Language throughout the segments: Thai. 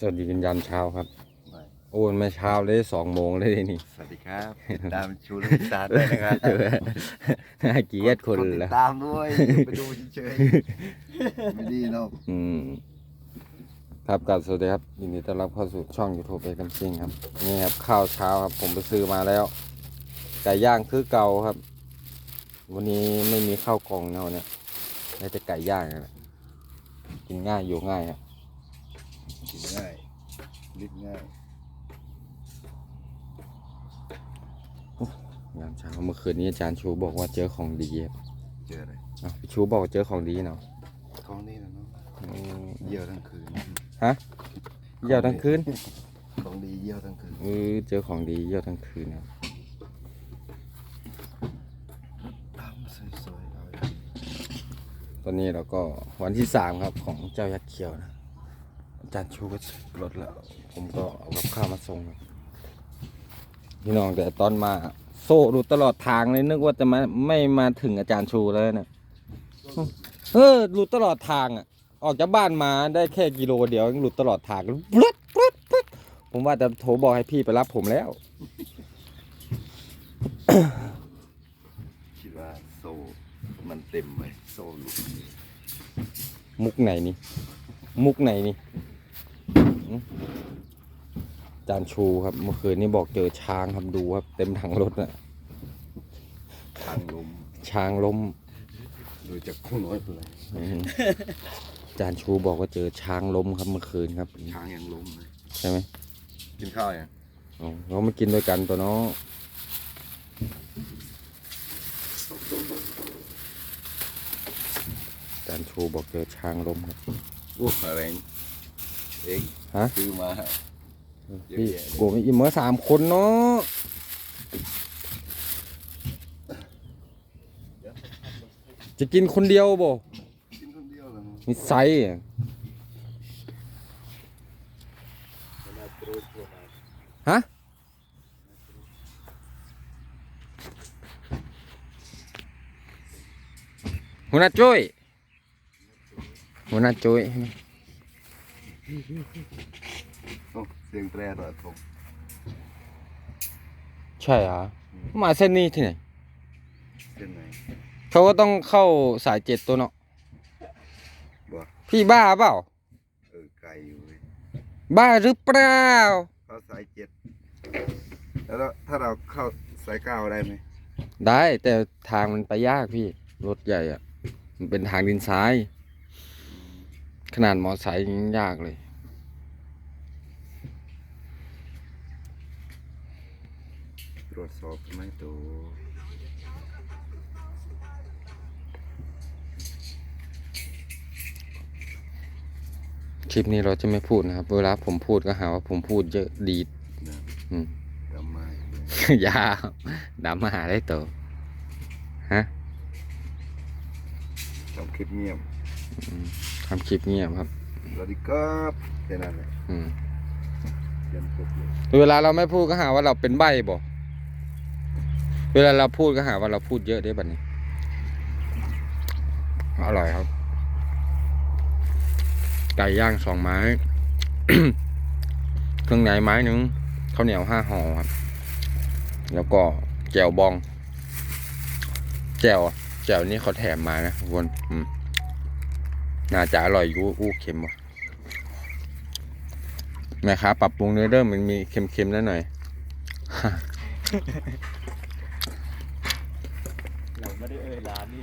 สวัสดีกันยามเช้าครับไม่โอ้ยไม่เช้าเลยสองโมงเลยนี่ สวัสดีครับติดตามชูลูกตาด้วยนะครับน่าเกลียดคนกดติละดตามด้วยไปดูเฉยๆไม่ดีเนาะอืม ครับกับสวัสดีครับยินดีต้อนรับเข้าสู่ช่องยูทูบเอกัมซิงครับ นี่ครับข้าวเช้าครับ ผมไปซื้อมาแล้วไก่ย่างคือเก่าครับ วันนี้ไม่มีข้าวกล่องนะวันเนี้ยได้แต่ไก่ย่างนั่นแหละกินง่ายอยู่ง่ายครับ กินง่ายลิบง่ายยามเช้าเมื่อคืนนี้อาจารย์ชูบอกว่าเจอของดีครับเจออะไรอะพี่ชูบอกว่าเจอของดีเนาะของนี่นะเนาะอืมเยี่ยวทั้งคืนฮะเยี่ยวทั้งคืนของดีเยี่ยวทั้งคืนเออเจอของดีเยี่ยวทั้งคืนครับตามสวยๆเอาอย่างนี้ตอนนี้เราก็วันที่สามครับของเจ้ายักษ์เขียวนะอา จารย์ชูก็รถแล้ว ผมก็เอากับข้าวมาส่งครับพี่น้องแต่ตอนมา โซ่ดูตลอดทางเลยนึกว่าจะมาไม่มาถึงอาจารย์ชูแล้วเนี่ยเออหลุดตลอดทางอะ ออกจากบ้านมาได้แค่กิโลเดียวยังหลุดตลอดทางปรึ๊ดปรึ๊ดปรึ๊ดผมว่าจะโทรบอกให้พี่ไปรับผมแล้วคิดว่าโซ่มันเต็มไว้โซ่หลุดมุกไหนนี่ มุกไหนนี่ หึจานชูครับเมื่อคืนนี้บอกเจอช้างครับดูครับ เต็มถังรถน่ะทางลมช้างล้มโดยจากคู่น้อยไปเลยอืมจานชูบอกว่าเจอช้างล้มครับเมื่อคืนครับ ช้างยังล้มเลยใช่ไหมกินข้าวยังอ๋อเรามากินด้วยกันตัวเน้องจานชูบอกเจอช้างล้มครับโอ้อะไร เองฮะซื้อมาเยอะพี่แยะเลยโกมีอิ่มเมื่อสามคนเนาะจะกินคนเดียวบ่กินคนเดียวเหรอมีไซส์อะฮะหัวหน้าจุ้ยหัวหน้าจุ้ยโอ้ เสียงแตรต่อทงใช่เหรอมาเส้นนี้ที่ไหนเส้นไหนเขาก็ต้องเข้าสายเจ็ดตัวเนาะบ่พี่บ้าเปล่าเออไกลอยู่เว้ยบ้าหรือเปล่าเข้าสายเจ็ดแล้วเราถ้าเราเข้าสายเก้าได้ไหมได้แต่ทางมันไปยากพี่รถใหญ่อะมันเป็นทางดินทราย ขนาดมอไซค์ยังยากเลย ตรวจสอบไหมตัวคลิปนี้เราจะไม่พูดนะครับ เวลาผมพูดก็หาว่าผมพูดเยอะดีดนะอืมดำมาอีกแล้วยาวดำมาหาได้ตัวฮะ ทำคลิปเงียบ ทำคลิปเงียบครับ สวัสดีครับแค่นั้นแหละอืมเยันจบเลยเวลาเราไม่พูดก็หาว่าเราเป็นใบ้บ่เวลาเราพูดก็หาว่าเราพูดเยอะได้บัดนี้ อร่อยครับ ไก่ย่างสองไม้ เครื่องในไม้หนึ่งข้าวเหนียวห้าห่อครับ แล้วก็แจ่วบอง แจ่วอะแจ่วนี่เขาแถมมานะทุกคน อืม น่าจะอร่อยอยูอู้เค็มว่ะแม่ค้าปรับปรุงเนื้อเริ่มมันมีเค็มๆนิดหน่อยเราไม่ได้เอ่ยร้านนี่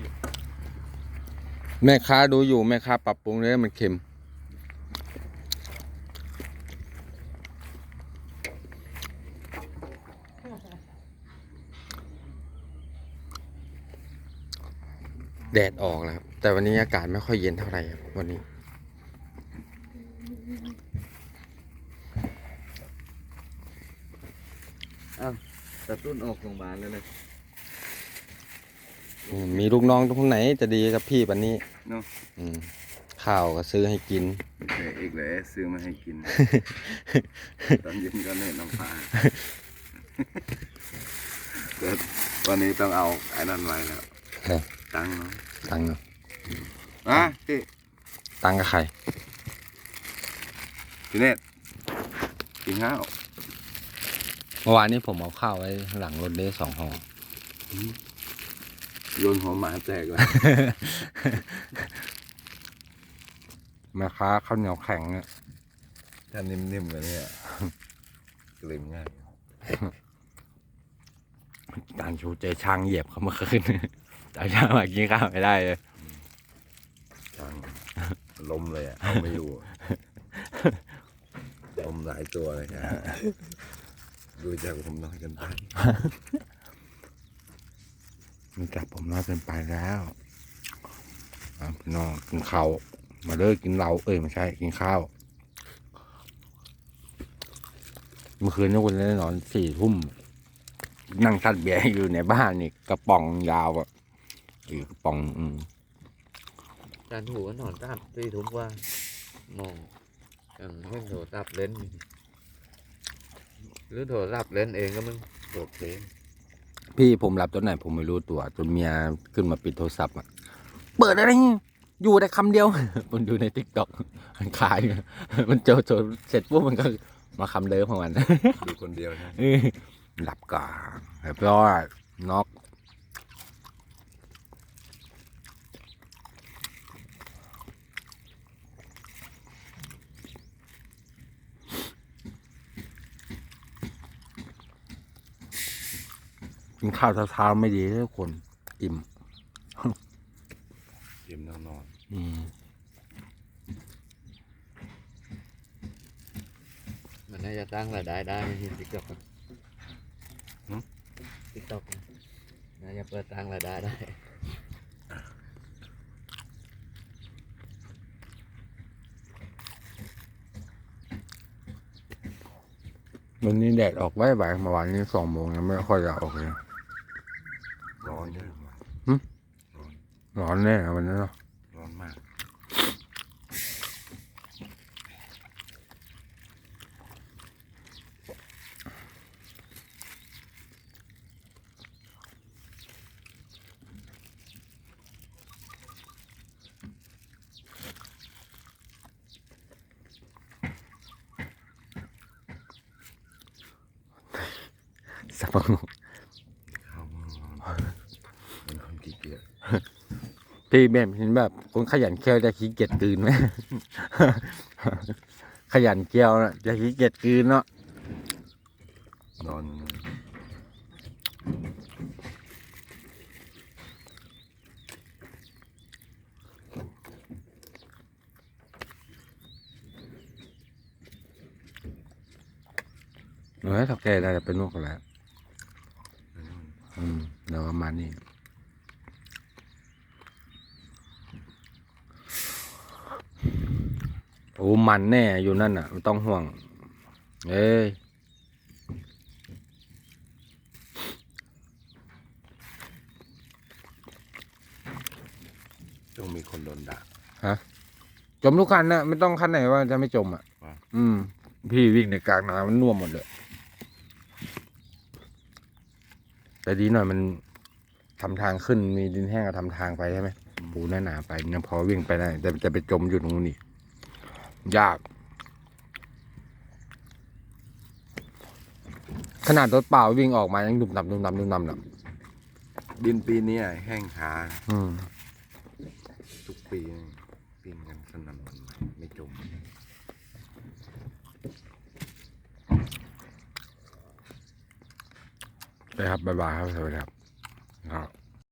แม่ค้าดูอยู่แม่ค้าปรับปรุงเนื้อมันเค็ม แดดออกแล้วครับแต่วันนี้อากาศไม่ค่อยเย็นเท่าไหร่ครับวันนี้แต่ตุ้นออกโรงพยาบาลแล้วนะอืมมีลูกน้องตรงไหนจะดีกับพี่วันนี้เนาะอืมข้าวก็ซื้อให้กินแต่อีกแล้วซื้อมาให้กิน ตอนเย็นก็เน่น้ำปลาแต่วันนี้ต้องเอาไอ้นั่นไว้แล้วเอ้ยตังค์เนาะ ตังค์เนอะอะพี่ตังค์กับใครพี่เนตกินข้าวเมื่อวานนี้ผมเอาข้าวไว้หลังรถได้สองห่อโยนหัวหมาแตกเลยแม่ค้าข้าวเหนียวแข็งเนี่ยถ้านิ่มๆกันเนี่ยกลืนง่ายการชูเจอช้างเหยียบเขาเมื่อคืน จาช้างมากินข้าวไม่ได้เลยจังล้มเลยอะเอาไม่อยู่อะล้มหลายตัวเลยครับดูจากผมน้อยกันไปมันจับผมน้อยเกินไปแล้วอะพี่น้องกินข้าวมาเลิกกินเหล้าเอ้ยไม่ใช่กินข้าวเมื่อคืนนี่วันได้นอนสี่ทุ่มนั่งทัดเบียร์อยู่ในบ้านนี่กระป๋องยาวอะ อีกปองอืมจานหูก็นอนตับตีทุกว่ามองอยังเล่นโทรศัพท์เล่น หรือโทรศัพท์เล่นเองก็มึงโอเคพี่ผมหลับตอนไหนผมไม่รู้ตัวจนเมียขึ้นมาปิดโทรศัพท์อะเปิดอะไรเนี่ยอยู่แต่คำเดียวผมดูในทิกตอกมันขายมันโจโจเสร็จปุ๊บมันก็มาคำเดิมของมันดูคนเดียวนะหลับก่อนเรียบร้อยน็อก กินข้าวเช้าๆไม่ดีเลยทุกคน อิ่มเย็มนอนนอนอืมมันน่าจะตั้งรายได้ได้ในทิกตอกทิกตอกน่าจะเปิดตั้งรายได้ได้วันนี้แดดออกไว้บ่ายเมื่อวานนี้สองโมงยังไม่ค่อยจะออกเลย ร้อนเยอะมากร้อนแน่วันนี้เนาะร้อนมาก สับปะรด ข้าวมันร้อนเป็นคนขี้เกียจ พี่แบบเห็นแบบคนขยันเคี้ยวจะขี้เกียจกลืนไหมขยันเคี้ยวนะจะขี้เกียจกลืนเนาะนอนเออถ้าแกได้จะเป็นนกกันแล้วอืมเดี๋ยวประมาณนี้โอ้มันแน่อยู่นั่นอะไม่ต้องห่วง เอ้ยต้องมีคนโดนด่าจมทุกคันนะไม่ต้องคันไหนว่าจะไม่จมอะอ่าอืม พี่วิ่งในกลางน้ำมันน่วมหมดเลย แต่ดีหน่อยมันทำทางขึ้นมีดินแห้งก็ทำทางไปใช่ไหมปูหน้าหนาๆไปยังพอวิ่งไปได้ แต่จะไปจมอยู่ตรงนู้นนี่ ยาก ขนาดรถเปล่าวิ่งออกมายังดุมดำดุมดำดุมดำน่ะดินปีเนี้ยแห้งช้าอืมทุกปีปีนกันสนั่นหวันไหวไม่จมไปครับบ๊ายบายครับสวัสดีครับครับ